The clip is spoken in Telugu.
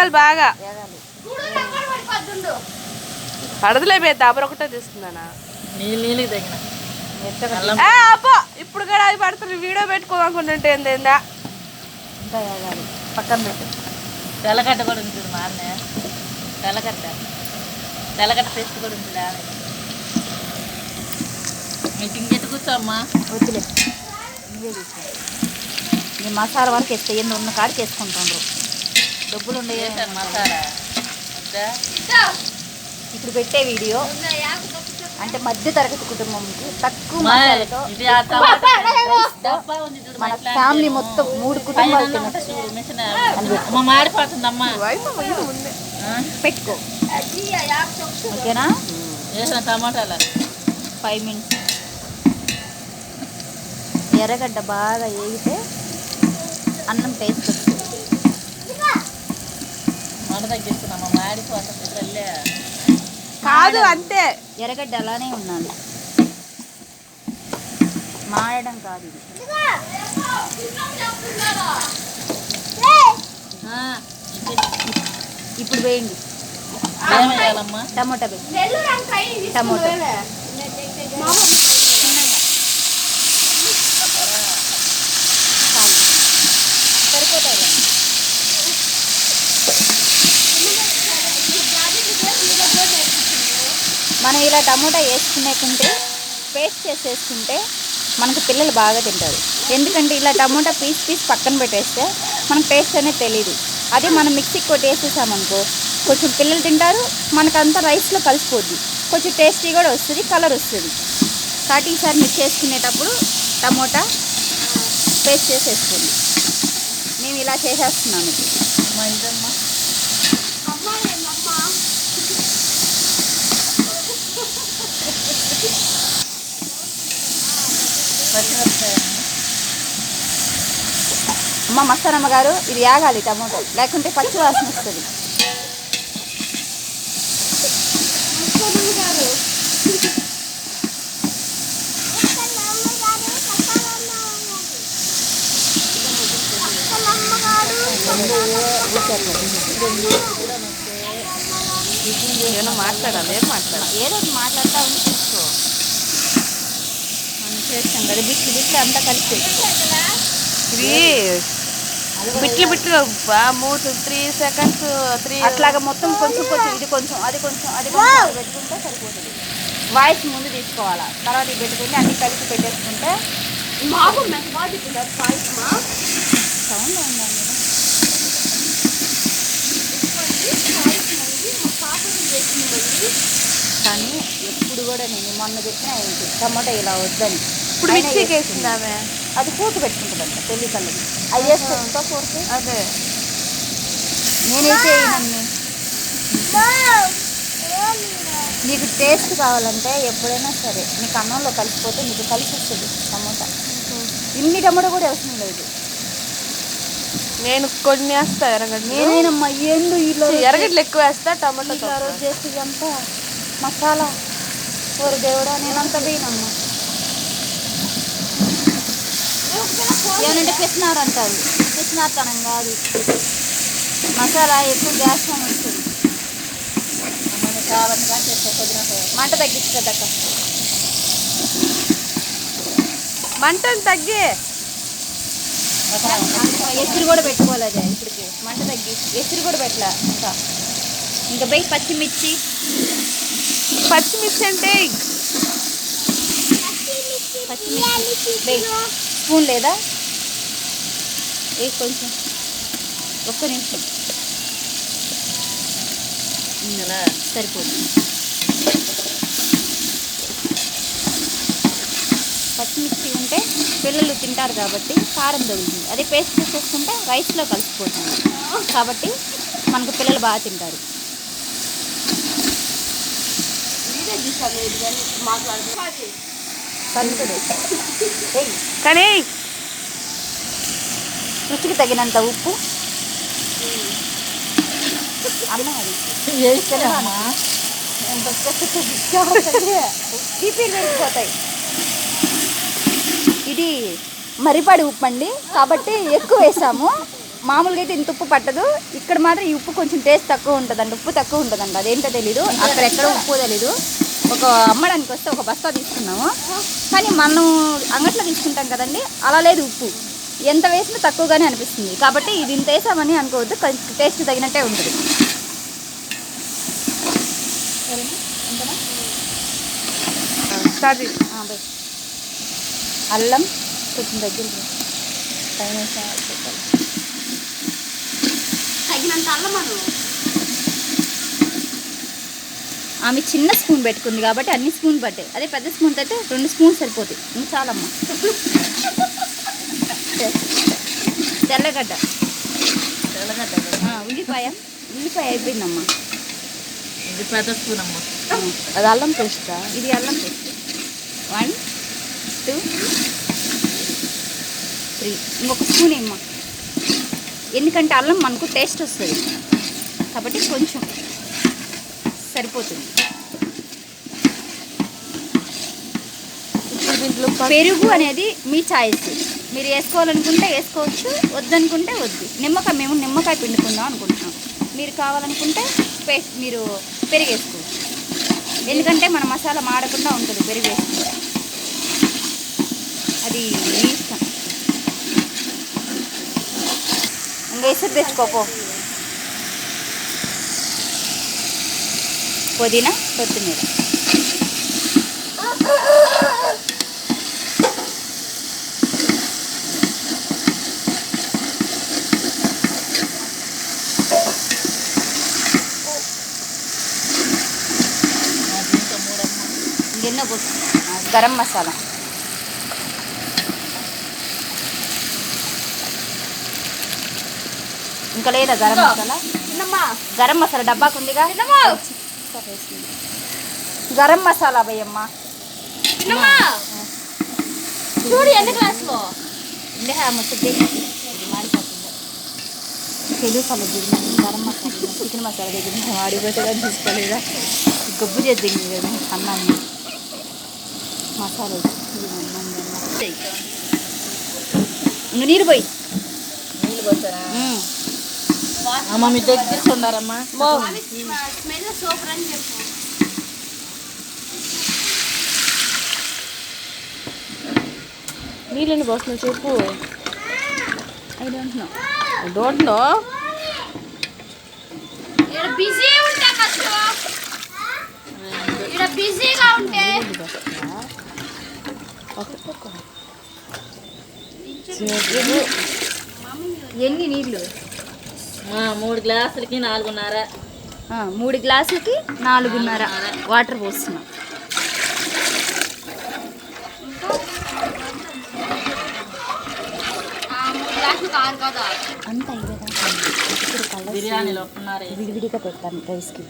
ఏగాలి బాగా. పడదులే బే దాబర ఒకటే తీస్తున్నానా అబ్బో ఇప్పుడు కూడా అది పడుతుంది. వీడియో పెట్టుకోవాలనుకుంటుంటే ఏందా పక్కన పెట్టు. తెల్లగడ్డ కూడా ఉంటుంది మా అన్న తెల్లగడ్డ తెల్లగడ్డ పేస్ట్ కూడా ఉంటుంది ఆమె ఎట్టు కూర్చోమ్మా వద్దులే. నువ్వే మసాలా వరకు వేస్తే ఎన్ని ఉన్న కాడికి వేసుకుంటుండ్రు డబ్బులు మసాలా వద్దా? ఇప్పుడు పెట్టే వీడియో. అంటే మధ్య తరగతి కుటుంబంకి తక్కువ మసాలాతో మన. ఫ్యామిలీ మొత్తం మూడు కుటుంబాలు మాడిపోతుందమ్మా? పెట్టుకో. ఓకేనా? టమాటాలు. Five minutes. ఎర్రగడ్డ బాగా వేగితే అన్నం టేస్ట్ వస్తుంది. మంట తల్లే కాదు అంతే. ఎర్రగడ్డ అలానే ఉండాలి మాడడం కాదు ఇది. ఆ, ఇది ఇప్పుడు వేయండి. టమోటా వేయండి. టమోటా సరిపోతాయి మనం ఇలా టమోటా వేసుకునేకుంటే పేస్ట్ చేసేసుకుంటే మనకు పిల్లలు బాగా తింటారు. ఎందుకంటే ఇలా టమోటా పీస్ పీస్ పక్కన పెట్టేస్తే మనకు టేస్ట్ అనేది తెలియదు అదే మనం మిక్సీకి కొట్టి వేసేసామనుకో కొంచెం పిల్లలు తింటారు మనకంతా రైస్లో కలిసిపోద్ది. కొంచెం టేస్టీ కూడా వస్తుంది కలర్ వస్తుంది. కాబట్టి ఈసారి మీరు చేసుకునేటప్పుడు టమోటా పేస్ట్ చేసేసుకోండి. మేము ఇలా చేసేస్తున్నాము. పచ్చిమిరపకాయ అమ్మ మస్తారమ్మ గారు ఇది యాగాలి టమోటో. లేకుంటే పచ్చి వాసన వస్తుంది. ఏమో మాట్లాడాలి ఏం మాట్లాడాలి? ఏదో ఒకటి మాట్లాడుతూ ఉండి కదా బిట్లు బిట్లు అంతా కలిసి ఇది బిట్లు బిట్లు. మూడు త్రీ సెకండ్స్ త్రీ. అట్లాగా మొత్తం కొంచెం కొంచెం ఇది కొంచెం అది కొంచెం అది కొంచెం పెట్టుకుంటే సరిపోతుంది. వాయిస్ ముందు తీసుకోవాలా? తర్వాత ఇది పెట్టుకుంటే అన్ని కలిపి పెట్టేసుకుంటే సౌండ్ ఉందండి కానీ ఎప్పుడు కూడా నేను మొన్న చెప్పిన ఏంటి? టమాటా ఇలా వద్దని. ఇప్పుడు మిక్సీకి వేస్తుంది. వేసింది ఆమె అది కూటు పెట్టుకుంటుందంట పెళ్ళి కళ్ళకి అది వేసుకుంటా కూరకి. అదే. నేనైతే నీకు టేస్ట్ కావాలంటే ఎప్పుడైనా సరే నీకు అన్నంలో కలిసిపోతే నీకు కలిసి వస్తుంది టమోటా. ఇన్ని టమాటా కూడా అవసరం లేదు. నేను కొన్ని వేస్తా ఎరగడ్డ నేనేనమ్మా ఏందు ఇలా ఎరగడ్లు ఎక్కువ వేస్తా టమాటో ఇదంతా మసాలా. కూర దేవుడా నేనంతా వేయనమ్మా. ఏమంటే పిసినారు అంటారు. పిసినార్తనం కాదు. మసాలా ఎక్కువ గ్యాస్ ఫామ్ వస్తుంది మంట తగ్గించదక్క మంటను తగ్గి. ఎసురు కూడా పెట్టుకోవాలి అదే ఇప్పటికి. మంట తగ్గి. ఎసురు కూడా పెట్టలే ఇంకా. ఇంకా బయట పచ్చిమిర్చి. పచ్చిమిర్చి అంటే పచ్చిమిర్చి. స్పూన్ లేదా? ఏ కొంచెం. ఒక్క నిమిషం. ఇందులో సరిపోతుంది పచ్చిమిర్చి ఉంటే పిల్లలు తింటారు కాబట్టి కారం తగులుతుంది. అదే పేస్ట్ చేసేసుకుంటే రైస్లో కలిసిపోతుంది. కాబట్టి మనకు పిల్లలు బాగా తింటారు. కానీ రుచికి తగినంత ఉప్పు. పెరిగిపోతాయి ఇది మరిపాడి ఉప్పు అండి. కాబట్టి ఎక్కువ వేసాము. మామూలుగా అయితే ఇంత ఉప్పు పట్టదు. ఇక్కడ మాత్రం ఈ ఉప్పు కొంచెం టేస్ట్ తక్కువ ఉంటుందండి. ఉప్పు తక్కువ ఉంటుందండి. అదేంటో తెలీదు. అక్కడ ఎక్కడ ఉప్పు తెలీదు. ఒక అమ్మడానికి వస్తే ఒక బస్తా తీసుకున్నాము. కానీ మనం అంగట్లో తీసుకుంటాం కదండి. అలా లేదు ఉప్పు. ఎంత వేసినా తక్కువగానే అనిపిస్తుంది. కాబట్టి ఇది ఇంత వేసామని అనుకోవద్దు. కొంచెం టేస్ట్ తగినట్టే ఉంటుంది. స్టార్ట్ ఆ, బై. అల్లం కొంచెం దగ్గర. తగినంత అల్లం ఆమె చిన్న స్పూన్ పెట్టుకుంది కాబట్టి అన్ని స్పూన్ పట్టాయి అదే పెద్ద స్పూన్ అయితే రెండు స్పూన్ సరిపోతాయి. చాలమ్మా. తెల్లగడ్డ. తెల్లగడ్డ ఉల్లిపాయ. ఉల్లిపాయ అయిపోయిందమ్మా. ఇది పెద్ద స్పూన్ అమ్మ అది అల్లం పేస్టా? ఇది అల్లం పేస్ట్. One two three. ఇంకొక స్పూన్ ఏమ్మా. ఎందుకంటే అల్లం మనకు టేస్ట్ వస్తుంది. కాబట్టి కొంచెం సరిపోతుంది. ఇప్పుడు దీంట్లో. పెరుగు అనేది మీ చాయిస్ మీరు వేసుకోవాలనుకుంటే వేసుకోవచ్చు వద్దనుకుంటే వద్దు. నిమ్మకాయ మేము నిమ్మకాయ పిండుకుందాం అనుకుంటున్నాం. మీరు కావాలనుకుంటే పేస్ట్ మీరు పెరుగు వేసుకోవచ్చు ఎందుకంటే మన మసాలా మాడకుండా ఉంటుంది పెరిగేసుకుంటే అది మీ ఇష్టం. ఇంకా ఇసురు తెచ్చుకోపో పుదీనా కొత్తిమీర. గరం మసాలా. ఇంకా లేదా గరం మసాలా? గరం మసాలా డబ్బాకు ఉందిగా గరం మసాలా చిన్నమ్మా చూడు ఎన్ని గ్లాసులు? తెలుగు పల్లె గరం మసాలా చికెన్ మసాలా మాడిపోతే కానీ తీసుకోలేదా? గబ్బు కదా అన్నాన్ని మసాలా. ఇంక నీరు పోయి. నీళ్ళు పోతారా అమ్మ మీ దగ్గర స్మెల్ సూపర్ అని చెప్పు నీళ్ళని పోస్తున్నావు చెప్పు. I don't know don't know busy ఉంటే కష్టం ఇక్కడ బిజీగా ఉంటే ఎన్ని నీళ్ళు? మూడు గ్లాసులకి నాలుగున్నర. మూడు గ్లాసులకి నాలుగున్నర. వాటర్ పోస్తున్నాం. అంత ఇదే బిర్యానీలో ఉన్నారు. విడివిడిగా పెట్టాను రైస్కి.